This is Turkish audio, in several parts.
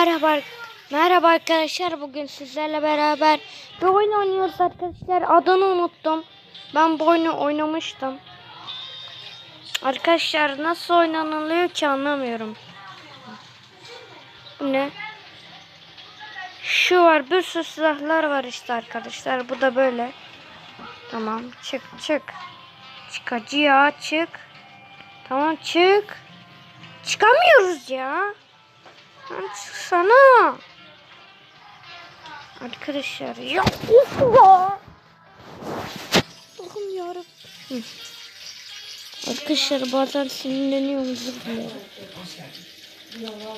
Merhaba. Merhaba arkadaşlar. Bugün sizlerle beraber bir oyun oynuyoruz arkadaşlar. Adını unuttum. Ben bu oyunu oynamıştım. Arkadaşlar nasıl oynanılıyor ki anlamıyorum. Ne? Şu var. Bir sürü silahlar var işte arkadaşlar. Bu da böyle. Tamam. Çık çık. Çık hacı ya çık. Tamam çık. Çıkamıyoruz ya. Lan çıksana. Arkadaşlar ya of ya. Allah'ım yarabbim. Arkadaşlar bazen sinirleniyorum dilerim.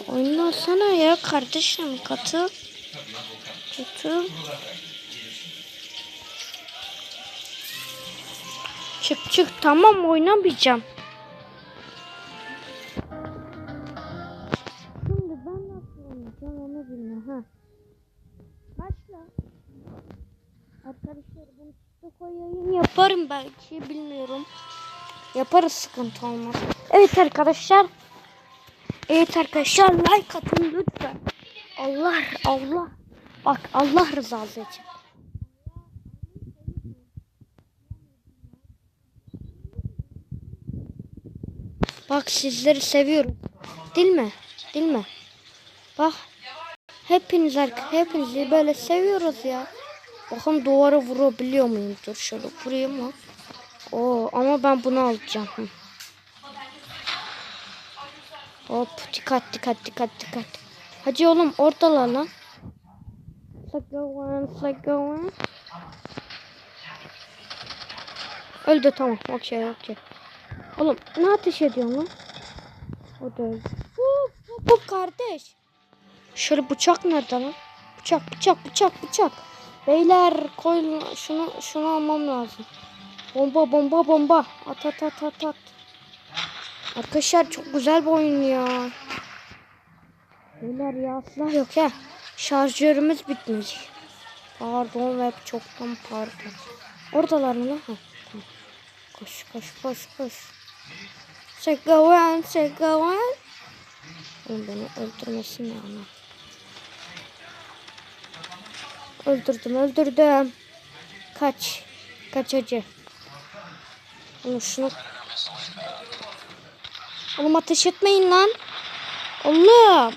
Oynasana ya kardeşim katıl. Katıl. Çık çık tamam oynamayacağım. Belki bilmiyorum. Yaparız sıkıntı olmaz. Evet arkadaşlar. Evet arkadaşlar like atın lütfen. Allah Allah. Bak Allah rızası için. Bak sizleri seviyorum. Değil mi? Değil mi? Bak. Hepiniz hepinizi böyle seviyoruz ya. Bakın duvara vurabiliyor muyum? Dur şöyle vurayım mı? Oo ama ben bunu alacağım. Hı. Hop dikkat dikkat dikkat dikkat. Hadi oğlum oradalar lan. Sagawan sagawan. Öldü tamam. Okey okey. Oğlum ne ateş ediyorsun lan? O da öldü. Hop hop kardeş. Şöyle bıçak nerede lan? Bıçak bıçak bıçak bıçak. Beyler koy şunu şunu almam lazım. Bomba bomba bomba. At at at at at. Arkadaşlar çok güzel bir oyun ya. Beyler ya silah yok ya. Şarjörümüz bitmiş. Pardon ve çoktan pardon. Oradalar mı lan? Koş koş koş koş. Segawan segawan. Oğlum beni öldürmesin ya ana. Öldürdüm öldürdüm. Kaç. Kaç acı. Oğlum şunu. Oğlum ateş etmeyin lan. Oğlum.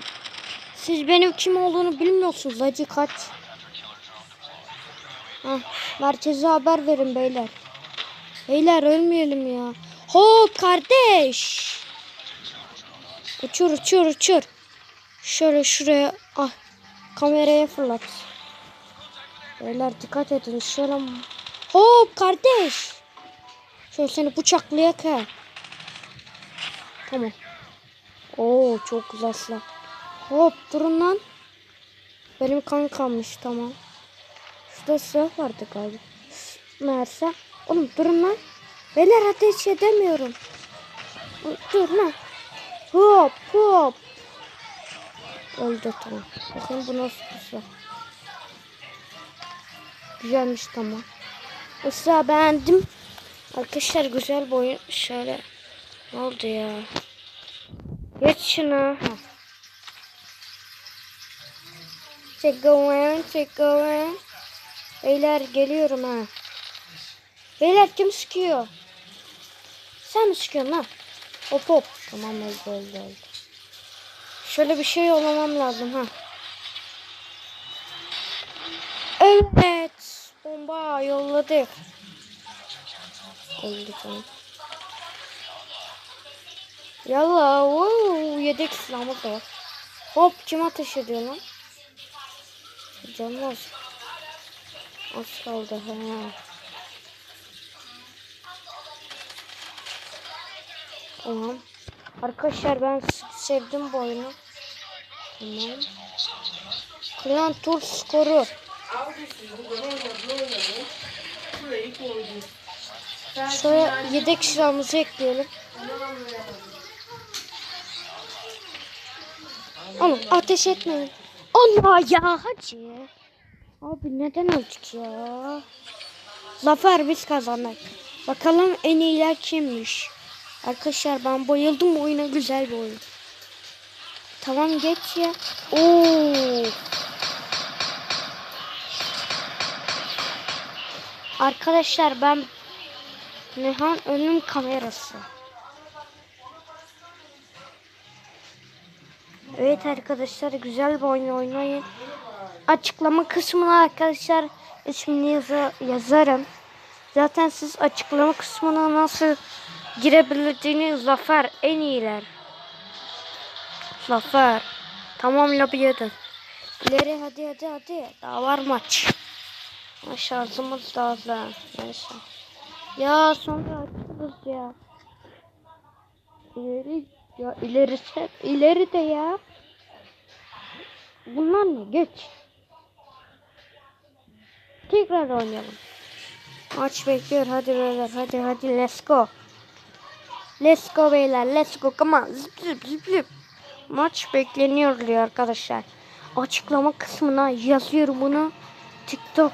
Siz benim kim olduğunu bilmiyorsunuz acı kaç. Heh, merkeze haber verin beyler. Beyler ölmeyelim ya. Hop kardeş. Uçur uçur uçur. Şöyle şuraya ah kameraya fırlat. Beyler dikkat edin şöyle. Hop kardeş. Şöyle seni bıçaklayak ha. Tamam. Oo çok güzel silah. Hop durun lan. Benim kan kalmış tamam. Şurada silah vardı galiba. Meğerse. Oğlum durun lan. Beyler ateş edemiyorum. Dur lan. Hop hop. Öldü tamam. Bakın bu nasıl silah. Güzelmiş tamam. Silahı beğendim. Arkadaşlar güzel boyu şöyle. Ne oldu ya? Geç şunu. Check going, check going. Beyler geliyorum ha. Beyler kim sıkıyor? Sen mi sıkıyorsun lan? Hop hop. Tamam öldü öldü öldü. Şöyle bir şey yollamam lazım ha. Evet. Bomba yolladık. Öldü tamam. Yallah. Wow, yedek silahımız da var. Hop kim ateş ediyor lan? Canım az. Kaldı ha. Tamam. Arkadaşlar ben sevdim bu oyunu. Tamam. Klan tur skoru. Şöyle yedek silahımızı ekleyelim. Oğlum ateş etmeyin. Allah ya hacı. Abi neden öldük ya? Zafer biz kazandık. Bakalım en iyiler kimmiş? Arkadaşlar ben bayıldım oyuna güzel bir oyun. Tamam geç ya. Oo. Arkadaşlar ben Nihan önüm kamerası. Evet arkadaşlar güzel bir oyun oynayın. Açıklama kısmına arkadaşlar ismini yaza- yazarım. Zaten siz açıklama kısmına nasıl girebildiğini Zafer en iyiler. Zafer. Tamam lobi yedin. İleri hadi hadi hadi. Daha var maç. Ama Şansımız lazım. Neyse. Ya sonra açılırız ya. İleri ya ileri ileri de ya. Bunlar ne? Geç. Tekrar oynayalım. Maç bekliyor. Hadi beyler. Hadi hadi. Let's go. Let's go beyler. Let's go. Come on. Zıp zıp zıp zıp. Maç bekleniyor diyor arkadaşlar. Açıklama kısmına yazıyorum bunu. TikTok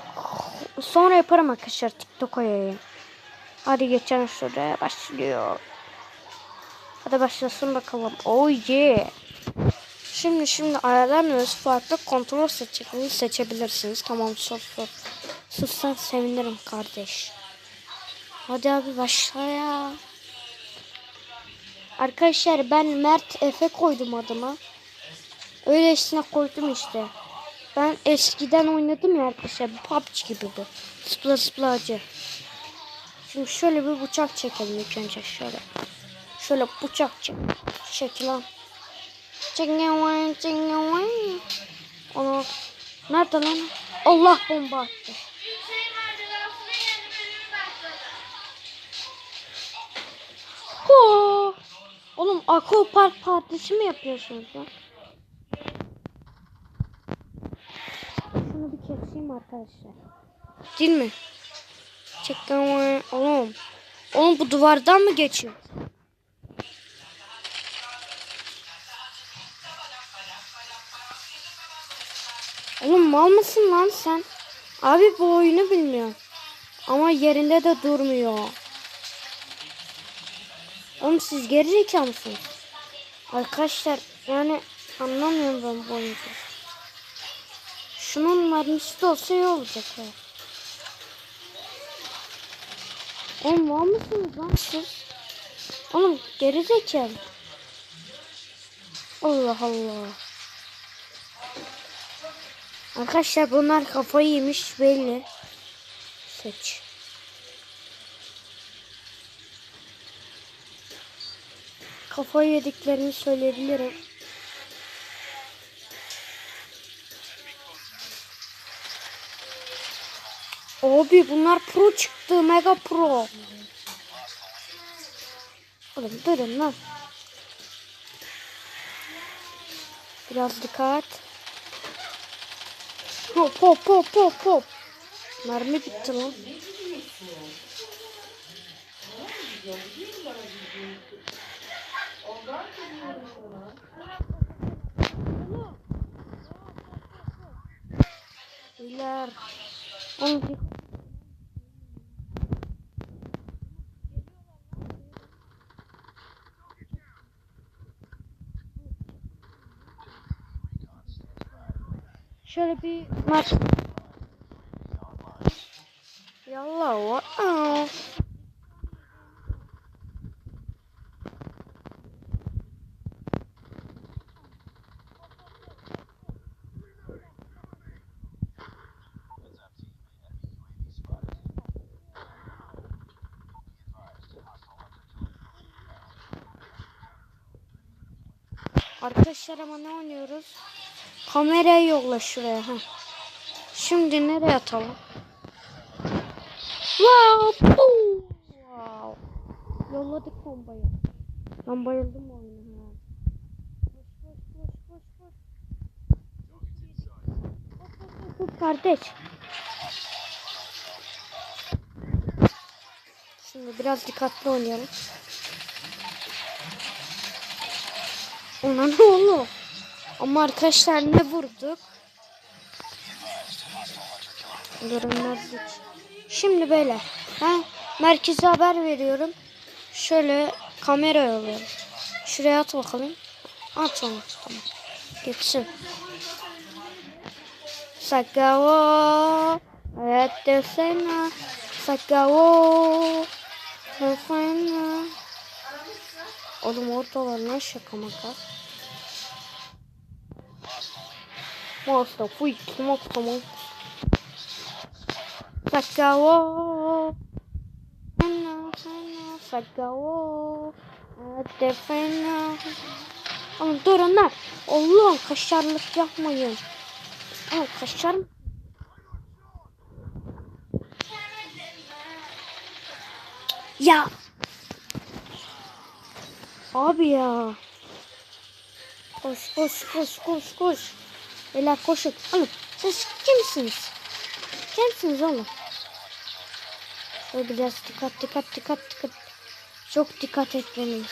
sonra yaparım arkadaşlar. TikTok koyayım. Hadi geçen şuraya başlıyor. Hadi başlasın bakalım. Oh yeah. Şimdi şimdi ayarlamıyoruz. Farklı kontrol seçeneğini seçebilirsiniz. Tamam sus sus. Sussan sevinirim kardeş. Hadi abi başla ya. Arkadaşlar ben Mert Efe koydum adıma. Öylesine koydum işte. Ben eskiden oynadım ya arkadaşlar. PUBG gibi bu. Zıpla zıpla acı. Şimdi şöyle bir bıçak çekelim ilk önce şöyle. Şöyle bıçak çek. Çek lan. Çingavay çingavay. Onu nerede lan? Allah bomba attı. Ho! Oğlum Aqua Park partisi mi yapıyorsunuz ya? Keseyim arkadaşlar. Değil mi? Çekme oğlum. Oğlum bu duvardan mı geçiyor? Oğlum mal mısın lan sen? Abi bu oyunu bilmiyor. Ama yerinde de durmuyor. Oğlum siz gerizekalı mısınız? Arkadaşlar yani anlamıyorum ben bu oyunu. Şunun mermisi de olsa iyi olacak ya. Oğlum var mısınız lan siz? Oğlum gerizekalı. Allah Allah. Arkadaşlar bunlar kafayı yemiş belli. Seç. Kafayı yediklerini söyleyebilirim. Abi bunlar pro çıktı. Mega pro. Oğlum durun lan. Biraz dikkat. Hop hop hop hop hop. Mermi bitti lan. Beyler. Oğlum Şöyle bir maç. Yallah. Aa. Arkadaşlar ama ne oynuyoruz? Kamerayı yolla şuraya. Ha. Şimdi nereye atalım? Wow! Wow! Yolladık bombayı. Ben bayıldım oyuna. Koş koş koş koş koş. Hop, Kardeş. Şimdi biraz dikkatli oynayalım. Ona ne oldu? Ama arkadaşlar ne vurduk? Görünmezlik. Şimdi böyle. Ha, merkeze haber veriyorum. Şöyle kamera alıyorum. Şuraya at bakalım. At onu. Tamam. Geçsin. Sakavo. Evet desene. Sakavo. Desene. Oğlum ortalar ne şaka maka. Monster freak. Monster monster. Sakavo. Fena fena. Sakavo. Evet defena. Oğlum durun lan. Allah'ım kaşarlık yapmayın. Ama kaşar mı? Ya. Abi ya. Koş koş koş koş koş. Beyler koşun. Oğlum siz kimsiniz? Kimsiniz oğlum? Şöyle biraz dikkat dikkat dikkat dikkat. Çok dikkat etmeliyiz.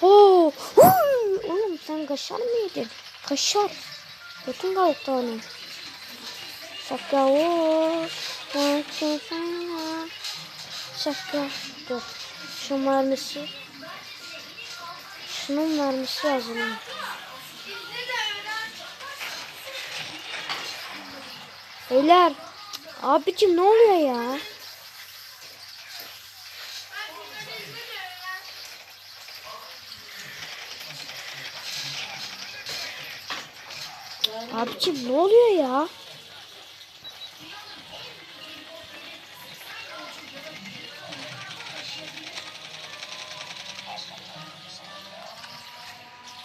Ho! Huy! Oğlum sen kaşar mıydın? Kaşar. Bütün kalktı onun. Şaka o. Şaka. Dur. Şu mermisi. Şunun mermisi lazım. Beyler. Abicim ne oluyor ya? Abicim ne oluyor ya?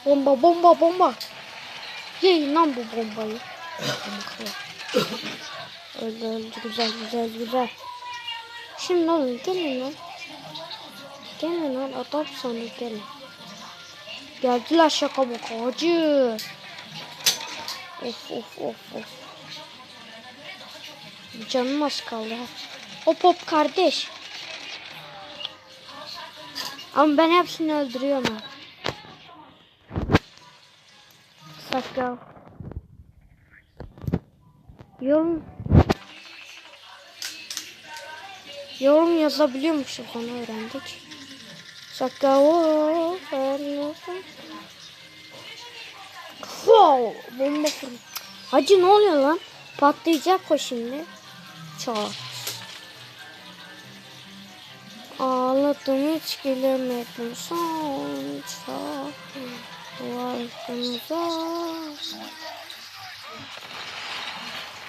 Bomba bomba bomba. Yiyin lan bu bombayı. öldü öldü güzel güzel güzel. Şimdi oğlum gelin lan. Gelin lan adam sana gelin. Geldiler şaka mı acı. Of of of of. Canım az kaldı. Hop hop kardeş. Ama ben hepsini öldürüyorum ha. Sakal. Yorum. Yorum yazabiliyormuşuz onu öğrendik. Sakal. Wow, bomba fırın. Hacı ne oluyor lan? Patlayacak o şimdi. Çat. Ağladım hiç gülemedim sonuçta. Duvarımıza.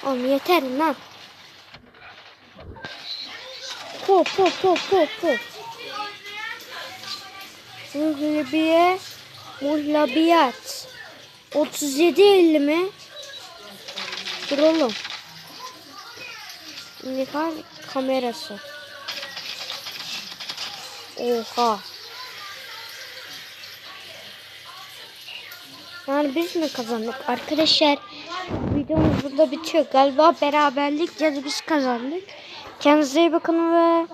Oğlum yeter lan. Hop hop hop hop hop. Muhlebiye. Muhlebiyat. 37 50 mi? Dur oğlum. Nikar kamerası. Oha. Yani biz mi kazandık? Arkadaşlar videomuz burada bitiyor. Galiba beraberlik ya da biz kazandık. Kendinize iyi bakın ve